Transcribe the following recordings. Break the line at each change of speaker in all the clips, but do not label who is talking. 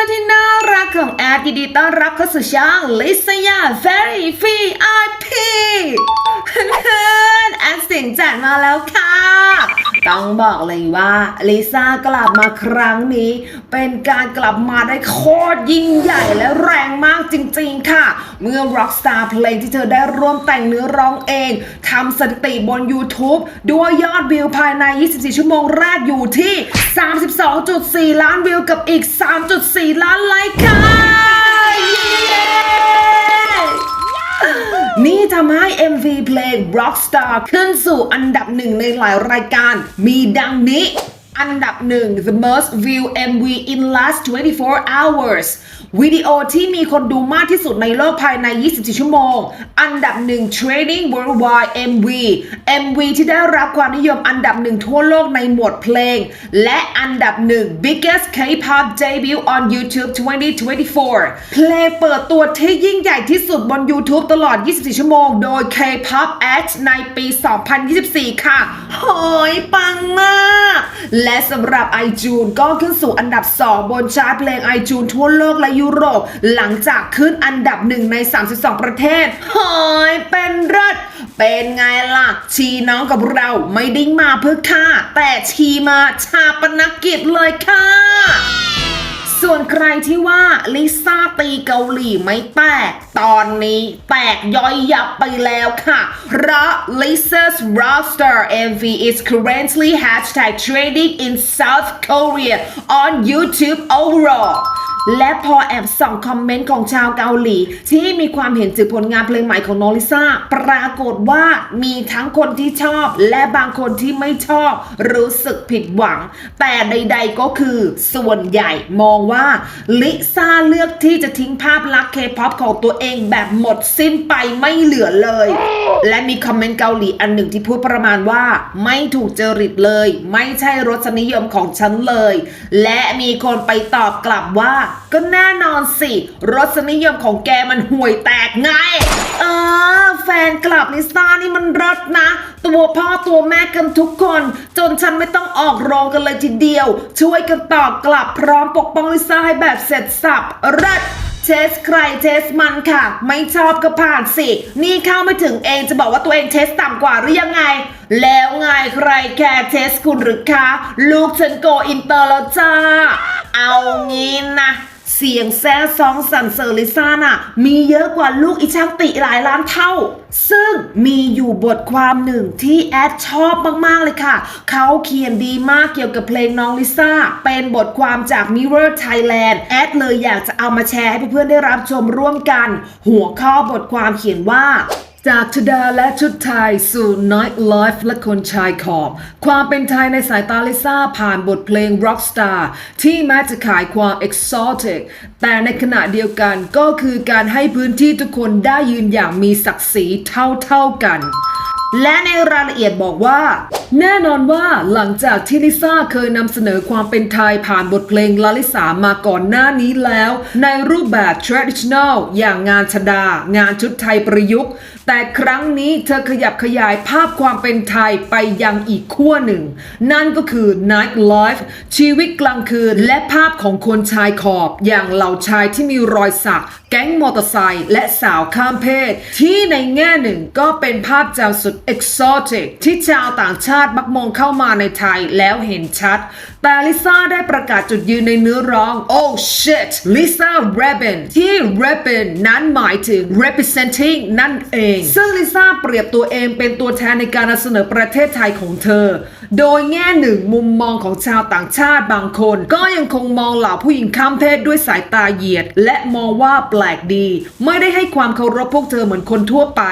อนๆที่น่ารักของแอดยินดีต้อนรับเข้าสู่ช่องลิซยา Very VIP เพื่อนๆแอดเสียงจัดมาแล้วค่ะ ต้องบอกเลยว่าลิซ่ากลับมาครั้งนี้ เป็นการกลับมาได้โคตรยิ่งใหญ่และแรงมากจริงๆค่ะ เมื่อ Rockstar เพลงที่เธอได้ร่วมแต่งเนื้อร้องเองทำสถิติบน YouTube ด้วยยอดวิวภายใน 24 ชั่วโมงแรกอยู่ที่ 32.4 ล้านวิวกับอีก 3.4 ล้านไลค์ค่ะ เพลง Rockstar ขึ้นสู่อันดับหนึ่งในหลายรายการ มีดังนี้ อันดับหนึ่ง The most view MV in last 24 hours วิดีโอที่มีคนดูมากที่สุดในโลกภายใน 24 ชั่วโมง อันดับหนึ่ง Trading Worldwide MV MV ที่ได้รับความนิยมอันดับหนึ่งทั่วโลกในหมวดเพลง และอันดับหนึ่ง Biggest K-pop debut on YouTube 2024 เพลงเปิดตัวที่ยิ่งใหญ่ที่สุดบน YouTube ตลอด 24 ชั่วโมง โดย K-pop Act ในปี 2024 ค่ะโหยปังมากและสำหรับ iTunes ก็ขึ้นสู่อันดับ 2 บนชาร์ตเพลง iTunes ทั่วโลกและยุโรป หลังจากขึ้นอันดับหนึ่งใน 32 ประเทศโหยเป็นเลิศเป็นไงล่ะ ชีน้องกับเราไม่ได้มาเพื่อค่า แต่ชีมาชาปนกิจเลยค่ะ ส่วนใครที่ว่าลิซ่าตีเกาหลีไม่แตก ตอนนี้แตกย่อยยับไปแล้วค่ะ เพราะ Lisa's roster MV is currently hashtag trending in South Korea on YouTube overall และพอแอบส่องคอมเมนต์ของชาวเกาหลี ที่มีความเห็นถึงผลงานเพลงใหม่ของน้องลิซ่า ปรากฏว่ามีทั้งคนที่ชอบ และบางคนที่ไม่ชอบ รู้สึกผิดหวัง แต่ใด ๆก็คือส่วนใหญ่มองว่า ลิซ่าเลือกที่จะทิ้งภาพลักษณ์เคป๊อปของตัวเองแบบหมดสิ้นไปไม่เหลือเลย และมีคอมเมนต์เกาหลีอันหนึ่งที่พูดประมาณว่า ไม่ถูกจริตเลย ไม่ใช่รสนิยมของฉันเลย และมีคนไปตอบกลับว่าก็แน่นอนสิ รสนิยมของแกมันห่วยแตกไง เออ แฟนกลับลิซ่านี่มันรสนะ ตัวพ่อตัวแม่กันทุกคน จนฉันไม่ต้องออกโรงกันเลยทีเดียว ช่วยกันตอบกลับพร้อมปกป้องลิซ่าให้แบบเสร็จสับรส เทสใครเทสมันค่ะ ไม่ชอบก็ผ่านสิ นี่เข้าไม่ถึงเองจะบอกว่าตัวเองเทสต่ำกว่าหรือยังไง แล้วไงใครแคร์เทสคุณหรือคะ ลูกฉันโกอินเตอร์แล้วจ้า เอางี้นะ เสียงแซ่ซองสันเซอร์ลิซ่าน่ะ มีเยอะกว่าลูกอิชังติหลายล้านเท่า ซึ่งมีอยู่บทความหนึ่งที่แอดชอบมาก ๆ เลยค่ะ เขาเขียนดีมากเกี่ยวกับเพลงน้องลิซ่า เป็นบทความจาก Mirror Thailand แอดเลยอยากจะเอามาแชร์ให้เพื่อนๆได้รับชมร่วมกัน หัวข้อบทความเขียนว่า จากชุดาและชุดไทยสู่ Night Life และคนชายขอบ ความเป็นไทยในสายตาลิซ่าผ่านบทเพลง Rockstar ที่แม้จะขายความ exotic แต่ในขณะเดียวกันก็คือการให้พื้นที่ทุกคนได้ยืนอย่างมีศักดิ์ศรีเท่าๆกัน และในรายละเอียดบอกว่า แน่นอนว่าหลังจากที่ลิซ่าเคยนำเสนอความเป็นไทยผ่านบทเพลงลาลิสามาก่อนหน้านี้แล้ว ในรูปแบบ traditional อย่างงานชดา งานชุดไทยประยุกต์ แต่ครั้งนี้เธอขยับขยายภาพความเป็นไทยไปยังอีกขั้วหนึ่ง นั่นก็คือ night life ชีวิตกลางคืนและภาพของคนชายขอบ อย่างเหล่าชายที่มีรอยสัก แก๊งมอเตอร์ไซค์และสาวข้ามเพศ ที่ในแง่หนึ่งก็เป็นภาพจำสุด exotic ที่ชาวต่างชาติมักมองเข้ามาในไทยแล้วเห็นชัด แต่ลิซ่าได้ประกาศจุดยืนในเนื้อร้อง oh shit Lisa Rebin ที่ Rebin นั้นหมายถึง representing นั่นเอง ซึ่งลิซ่าเปรียบตัวเองเป็นตัวแทนในการนำเสนอประเทศไทยของเธอ โดยแง่หนึ่งมุมมองของชาวต่างชาติบางคน ก็ยังคงมองเหล่าผู้หญิงข้ามเพศด้วยสายตาเหยียด และมองว่าแปลกดี ไม่ได้ให้ความเคารพพวกเธอเหมือนคนทั่วไป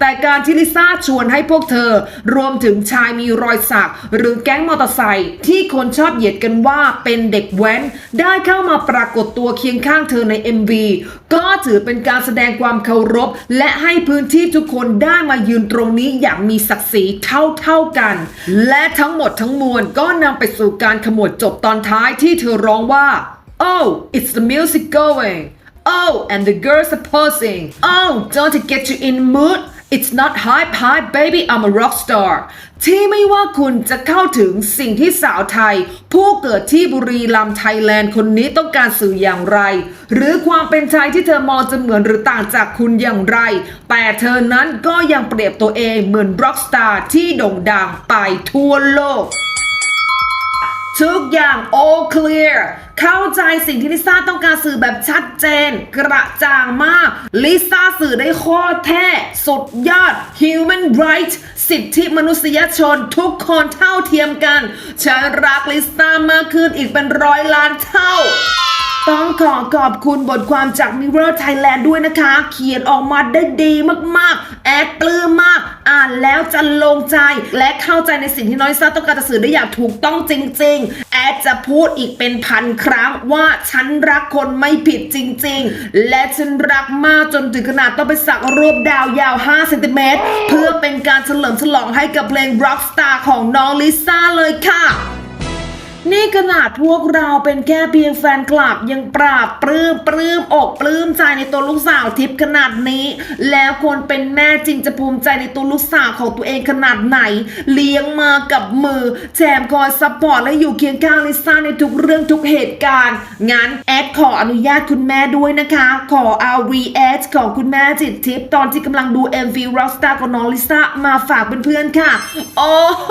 แต่การที่ลิซ่าชวนให้พวกเธอ รวมถึงชายมีรอยสัก หรือแก๊งมอเตอร์ไซค์ที่คนชอบเหยียดกันว่าเป็นเด็กแว้น ได้เข้ามาปรากฏตัวเคียงข้างเธอใน MV ก็ถือเป็นการแสดงความเคารพ และให้พื้นที่ทุกคนได้มายืนตรงนี้อย่างมีศักดิ์ศรีเท่าเท่ากัน และทั้งหมดทั้งมวลก็นำไปสู่การขมวดจบตอนท้ายที่เธอร้องว่า oh it's the music going Oh, and the girls are posing. Oh, don't get you in mood? It's not hype hype baby I'm a rock star ที่ไม่ว่าคุณจะเข้าถึงสิ่งที่สาวไทย ผู้เกิดที่บุรีรัมย์ไทยแลนด์คนนี้ต้องการสื่ออย่างไร หรือความเป็นชายที่เธอมองจะเหมือนหรือต่างจากคุณอย่างไร แต่เธอนั้นก็ยังเปรียบตัวเองเหมือนร็อกสตาร์ที่โด่งดังไปทั่วโลกทุกอย่าง all clear เข้าใจสิ่งที่ลิซ่าต้องการสื่อแบบชัดเจน กระจ่างมากลิซ่า สื่อได้โคตรแท้ สุดยอด human right สิทธิมนุษยชนทุกคนเท่าเทียมกัน ฉันรักลิสตามากขึ้นอีกเป็นร้อยล้านเท่าต้องขอขอบคุณบทความจาก Mirror Thailand ด้วยนะคะ เขียนออกมาได้ดีมากๆ แอดปลื้มมากานแล้วจะลงใจและเข้าใจในสิ่งที่น้อยซ่าต้องการจะสื่อได้อย่างถูกต้องจริง ๆ แอดจะพูดอีกเป็นพันครั้งว่าฉันรักคนไม่ผิดจริง ๆ และฉันรักมากจนถึงขนาดต้องไปสักรูปดาวยาว 5 เซนติเมตรเพื่อเป็นการเฉลิมฉลองให้กับเพลง Rockstar ของน้องลิซ่าเลยค่ะ นี่ขนาดพวกเราเป็นแค่เพียงแฟนคลับยังปราบปลื้มปลื้มอกปลื้มใจในตัวลูกสาวทิพย์ขนาดนี้ แล้วคนเป็นแม่จริงจะภูมิใจในตัวลูกสาวของตัวเองขนาดไหน เลี้ยงมากับมือแถมคอยซัพพอร์ตและอยู่เคียงข้างลิซ่าในทุกเรื่องทุกเหตุการณ์งั้นแอดขออนุญาตคุณแม่ด้วยนะคะ ขอเอา react ของคุณแม่จิตทิพย์ตอนที่กำลังดู MV Rockstar ของน้องลิซ่ามาฝากเพื่อนๆค่ะ โอ้โห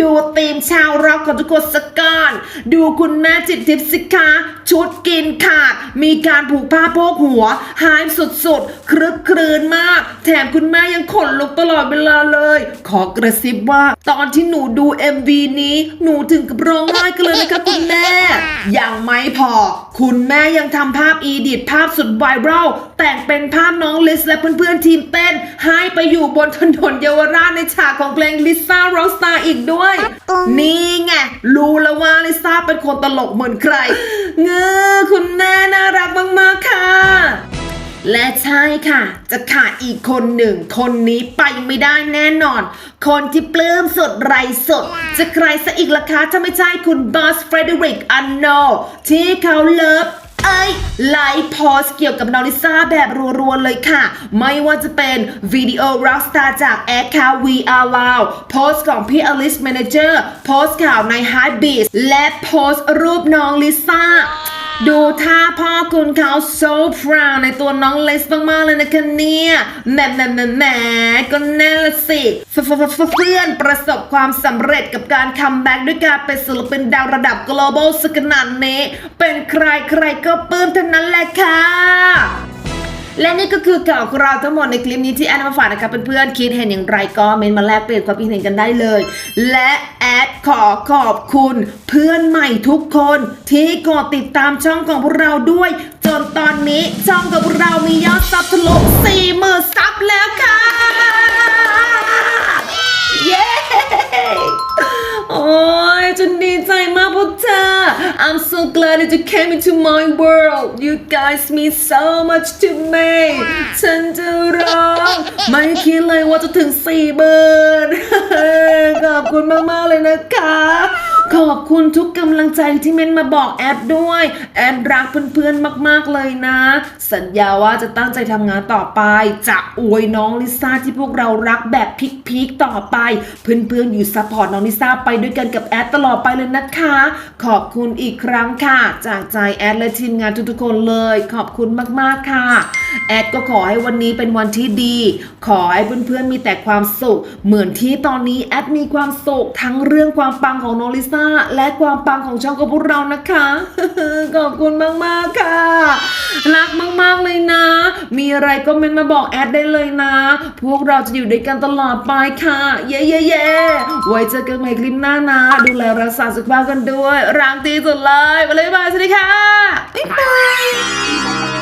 ดูธีมชาวร็อกของทุกคนสกก่อน ดูคุณแม่จิตทิพย์สิคะ ชุดกินขาด มีการผูกผ้าโพกหัว หายสุดๆ ครึกครืนมาก แถมคุณแม่ยังขนลุกตลอดเวลาเลย ขอกระซิบว่าตอนที่หนูดู MV นี้ หนูถึงกับร้องไห้กันเลยนะคะคุณแม่ ยังไม่พอ คุณแม่ยังทำภาพอีดิทภาพสุดไวรัลแต่งเป็นภาพน้องลิสและเพื่อนๆทีมเต้น ให้ไปอยู่บนถนนเยาวราชในฉากของเพลงลิซ่าร็อกสตาร์อีกด้วย นี่ไงรู้แล้วว่าลิซ่าเป็นคนตลกเหมือนใคร เงือคุณแม่น่ารักมากๆค่ะ และใช่ค่ะ จะขาดอีกคนหนึ่ง คนนี้ไปไม่ได้แน่นอน คนที่ปลื้มสดไรสด จะใครซะอีกล่ะคะถ้าไม่ใช่คุณบอสเฟรเดริกอันโนที่เขาเลิฟ เอ้ยไลฟ์โพสเกี่ยวกับน้องลิซ่าแบบรัวๆเลยค่ะ ไม่ว่าจะเป็นวิดีโอร็อกสตาร์จากแอคคา We Are Loud โพสของพี่อลิสเมนเจอร์โพสข่าวในฮาร์ดบีสและโพสรูปน้องลิซ่า ดูท่าพ่อคุณเขา so proud ในตัวน้องเลสมากๆเลยนะคะเนี่ยแหมแหมแหมแหมก็แน่ละสิเพื่อนประสบความสำเร็จกับการคัมแบ็กด้วยการเป็นศิลปินดาวระดับ global สกนาดนี้ เป็นใครใครก็ปลื้มทั้งนั้นแหละค่ะ และนี่ก็คือข่าวของเราทั้งหมดในคลิปนี้ที่แอนมาฝากนะครับเพื่อนๆคิดเห็นอย่างไรก็เมนมาแลกเปลี่ยนความคิดเห็นกันได้เลย และแอดขอขอบคุณเพื่อนใหม่ทุกคนที่กดติดตามช่องของพวกเราด้วย จนตอนนี้ช่องของพวกเรามียอดซับทะลุสี่หมื่นซับแล้วค่ะ เย้ โอ้ยฉันดีใจมากพวกเธอ I'm so glad that you came into my world you guys mean so much to me ฉันจะร้องไม่คิดเลยว่าจะถึงสี่หมื่นขอบคุณมาก ๆ เลยนะคะ ขอบคุณทุกกำลังใจที่เม้นมาบอกแอดด้วย แอดรักเพื่อนๆ มากๆเลยนะ สัญญาว่าจะตั้งใจทำงานต่อไป จะอวยน้องลิซ่าที่พวกเรารักแบบพีคๆต่อไป เพื่อนๆ อยู่ซัพพอร์ตน้องลิซ่าไปด้วยกันกับแอดตลอดไปเลยนะคะ ขอบคุณอีกครั้งค่ะ จากใจแอดและทีมงานทุกๆคนเลย ขอบคุณมากๆค่ะ แอดก็ขอให้วันนี้เป็นวันที่ดี ขอให้เพื่อนๆ มีแต่ความสุข เหมือนที่ตอนนี้แอดมีความสุขทั้งเรื่องความปังของน้องลิซ่าและความปังของช่องของพวกเรานะคะ ขอบคุณมาก ๆ ค่ะ รักมาก ๆ เลยนะ มีอะไรก็เมนมาบอกแอดได้เลยนะ พวกเราจะอยู่ด้วยกันตลอดไปค่ะ เย้เย้เย้ไว้เจอกันใหม่คลิปหน้านะ ดูแลรักษาสุขภาพกันด้วย รักที่สุดเลยไปเลยบ๊ายบายสวัสดีค่ะบ๊ายบาย